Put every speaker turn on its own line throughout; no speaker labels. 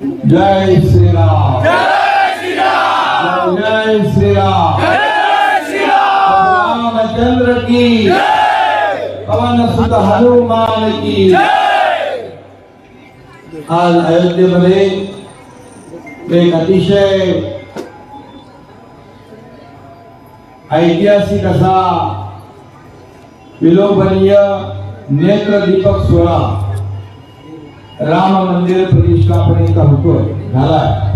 जय श्रीराम जय श्रीराम रामचंद्र की पवन सुत हनुमान की आज अयोध्येमध्ये एक अतिशय ऐतिहासिक असा विलोभनीय नेत्रदीपक सोहळा राम मंदिर प्रतिष्ठापनेचा होतोय? झाला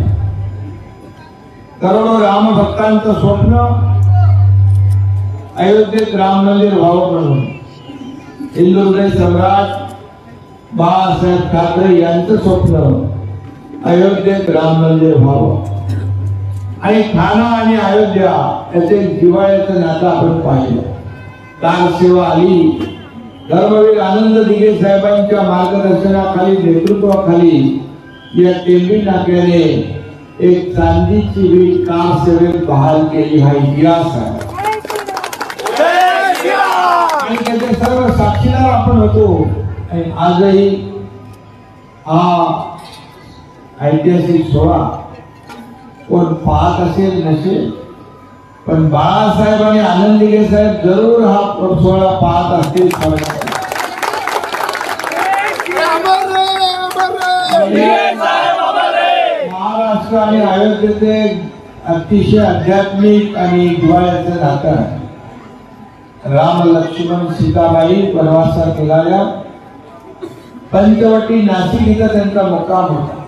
करोडो राम भक्तांचं स्वप्न अयोध्येत राम मंदिर व्हावं म्हणून. इंदुरदय सम्राट बाळासाहेब ठाकरे यांचं स्वप्न अयोध्येत राम मंदिर व्हावं. आणि ठाणा आणि अयोध्या याचे दिवाळीचं नातं आपण पाहिलं. कार सेवा आली. धर्मवीर आनंद दिघे साहेबांच्या मार्गदर्शनाखाली नेतृत्वाखाली या टेंबी नाक्याने एक चांदीची वीट कार सेवेत बहाल केली हा इतिहास आहे. आणि त्याचे सर्व साक्षीदार आपण होतो. आणि आजही हा ऐतिहासिक सोहळा कोण पाहत असेल नसेल पण बाळासाहेब आणि आनंद साहेब जरूर हा सोहळा पाहत असतील. खरं. महाराष्ट्र आणि अयोध्येचे अतिशय आध्यात्मिक आणि दिवाळ्याचं नातं आहे. राम लक्ष्मण सीताबाई वनवासात निघाल्या. पंचवटी नाशिक इथं त्यांचा मुक्काम होता.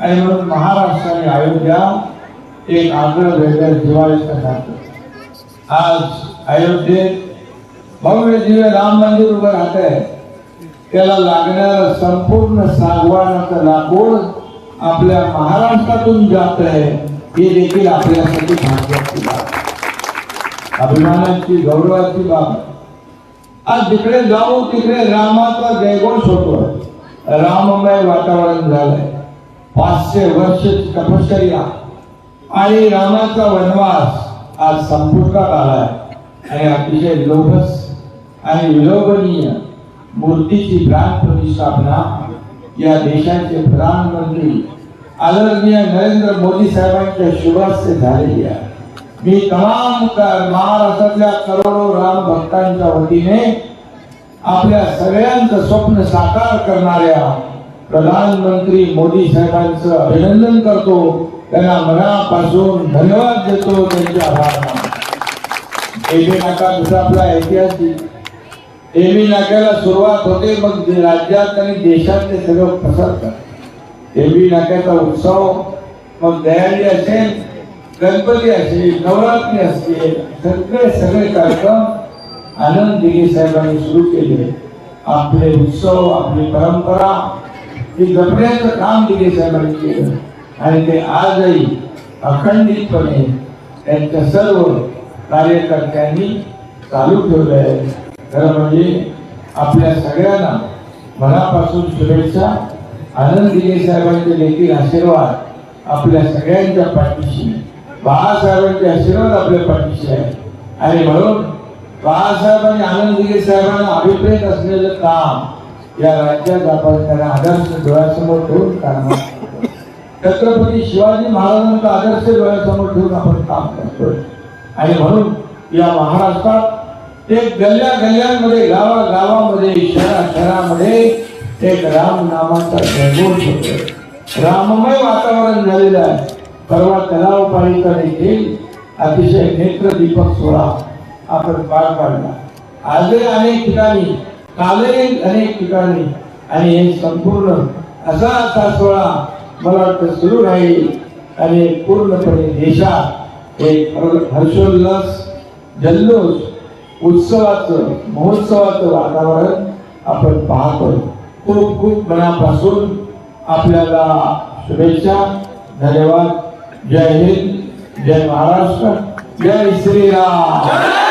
आणि म्हणून महाराष्ट्र आणि अयोध्या एक आग्रह वेगळं दिवाळीचं नातं आज अयोध्येत भव्य दिव्य राम मंदिर उभं राहत आहे त्याला लागणार संपूर्ण सागवानाचं लाकूड आपल्या महाराष्ट्रातून जात आहे हे देखील आपल्यासाठी भाग्याची बाब अभिमानाची गौरवाची बाब आज जिकडे जाऊ तिकडे रामाचा जयघोष होतो राममय वातावरण झालंय. पाचशे वर्ष तपश्चर्या. आणि रामाचा वनवास आज संपुष्टात आलाय. आणि अतिशय लोभस आणि विलोभनीय. मूर्तीची प्राण प्रतिष्ठापना या देशाचे प्रधानमंत्री आदरणीय नरेंद्र मोदी साहेबांच्या शुभास्ते झालेली आहे. मी तमाम महाराष्ट्रातल्या करोडो राम भक्तांच्या वतीने आपल्या सगळ्यांचं स्वप्न साकार करणाऱ्या प्रधानमंत्री मोदी साहेबांचं अभिनंदन करतो. त्यांना मनापासून धन्यवाद देतो. त्यांच्या आभार मानतो आपला ऐतिहासिक एबी नाक्याला सुरुवात होते मग राज्यात आणि देशात ते सगळं पसरतात एबी नाक्याचा उत्सव मग दयाली असेल गणपती असेल नवरात्री असतील सगळे सगळे कार्यक्रम आनंद दिघे साहेबांनी सुरू केले. आपले उत्सव आपली परंपरा ही जपण्याचं काम दिघे साहेबांनी केलं. आणि ते आजही अखंडितपणे त्यांच्या सर्व कार्यकर्त्यांनी चालू ठेवलं आहे. खरं म्हणजे आपल्या सगळ्यांना मनापासून शुभेच्छा आनंद दिघे साहेबांचे देखील आशीर्वाद आपल्या सगळ्यांच्या पाठीशी. बाळासाहेबांचे आशीर्वाद आपल्या पाठीशी आहे. आणि म्हणून बाळासाहेब आणि आनंद दिघे साहेबांना अभिप्रेत असलेलं काम या राज्यात आपण त्यांना आदर्श डोळ्यासमोर ठेवून काम छत्रपती शिवाजी महाराजांचा आदर्श डोळ्यासमोर ठेवून आपण काम करतोय. आणि म्हणून या महाराष्ट्रात एक गल्ल्या गल्ल्यांमध्ये गावा गावामध्ये शहरा शहरामध्ये एक राम नामाचा जयघोष होतो. राममय वातावरण झालेलं आहे. परवा तलाव पालिका देखील अतिशय नेत्रदीपक सोहळा आपण पार पाडला. आजही अनेक ठिकाणी कालही अनेक ठिकाणी आणि हे संपूर्ण असा असा सोहळा मला वाटतं सुरू राहील आणि पूर्णपणे देशात एक हर्षोल्लास जल्लोष उत्सवाचं महोत्सवाचं वातावरण आपण पाहतोय. खूप खूप मनापासून आपल्याला शुभेच्छा धन्यवाद. जय हिंद जय महाराष्ट्र जय श्रीराम.